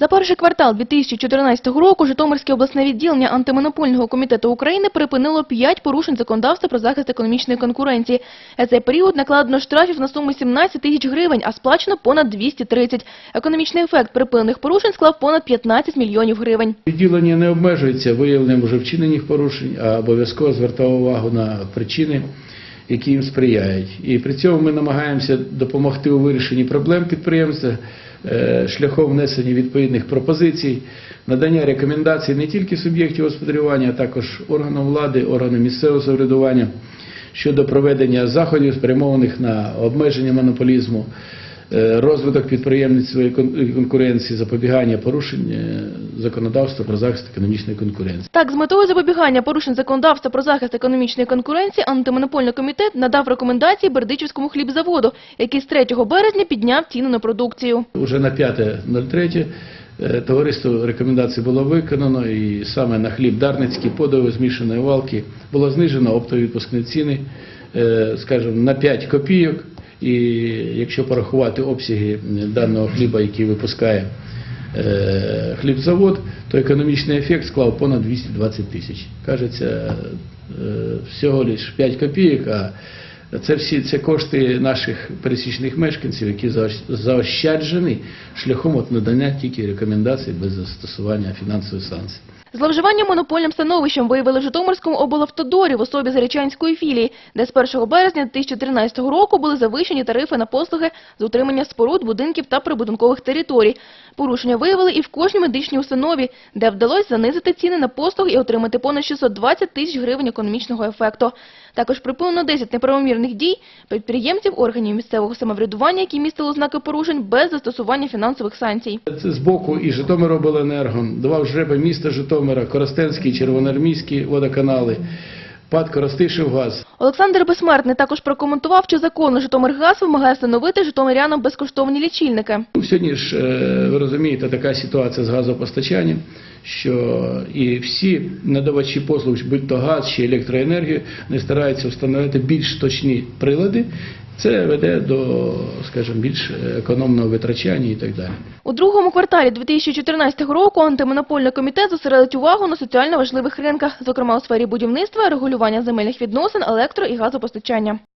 За перший квартал 2014 року Житомирське обласне відділення антимонопольного комітету України припинило 5 порушень законодавства про захист економічної конкуренції. За цей період накладено штрафів на суму 17 тисяч гривень, а сплачено понад 230. Економічний ефект припинених порушень склав понад 15 мільйонів гривень. Відділення не обмежується виявленням вже вчинених порушень, а обов'язково звертає увагу на причини, які їм сприяють. І при цьому ми намагаємося допомогти у вирішенні проблем підприємства е, шляхом внесення відповідних пропозицій, надання рекомендацій не тільки суб'єктів господарювання, а також органам влади, органам місцевого самоврядування щодо проведення заходів, спрямованих на обмеження монополізму, розвиток підприємництва і конкуренції, запобігання порушень е, законодавства про захист економічної конкуренції. Так, з метою запобігання порушень законодавства про захист економічної конкуренції антимонопольний комітет надав рекомендації Бердичівському хлібзаводу, який з 3 березня підняв ціну на продукцію. Уже на 5.03 е, товариство рекомендацій було виконано, і саме на хліб Дарницький, подови змішаної валки було знижено оптові відпускні ціни, е, скажімо, на 5 копійок. І якщо порахувати обсяги даного хліба, який випускає е, хлібзавод, то економічний ефект склав понад 220 тисяч. Кажеться, е, всього лише 5 копійок, а це всі це кошти наших пересічних мешканців, які заощ- заощаджені шляхом от надання тільки рекомендацій без застосування фінансових санкцій. Зловживання монопольним становищем виявили в Житомирському облавтодорі в особі Зарічанської філії, де з 1 березня 2013 року були завищені тарифи на послуги з утримання споруд, будинків та прибудинкових територій. Порушення виявили і в кожній медичній установі, де вдалося занизити ціни на послуги і отримати понад 620 тисяч гривень економічного ефекту. Також припинено 10 неправомірних дій підприємців органів місцевого самоврядування, які містили ознаки порушень без застосування фінансових санкцій. Це з боку і Житомиробленерго, два жреби міста Житомира, Коростенський, Червоноармійський водоканали, ПАД Коростишевгаз. Олександр Безсмертний також прокоментував, чи законно Житомиргаз вимагає встановити житомирянам безкоштовні лічильники. Ну, Сьогодні ж, е, ви розумієте, така ситуація з газопостачанням, що і всі надавачі послуг, будь то газ чи електроенергію, не стараються встановити більш точні прилади. Це веде до, скажімо, більш економного витрачання і так далі. У другому кварталі 2014 року антимонопольний комітет зосередить увагу на соціально важливих ринках, зокрема у сфері будівництва, регулювання земельних відносин, електро- і газопостачання.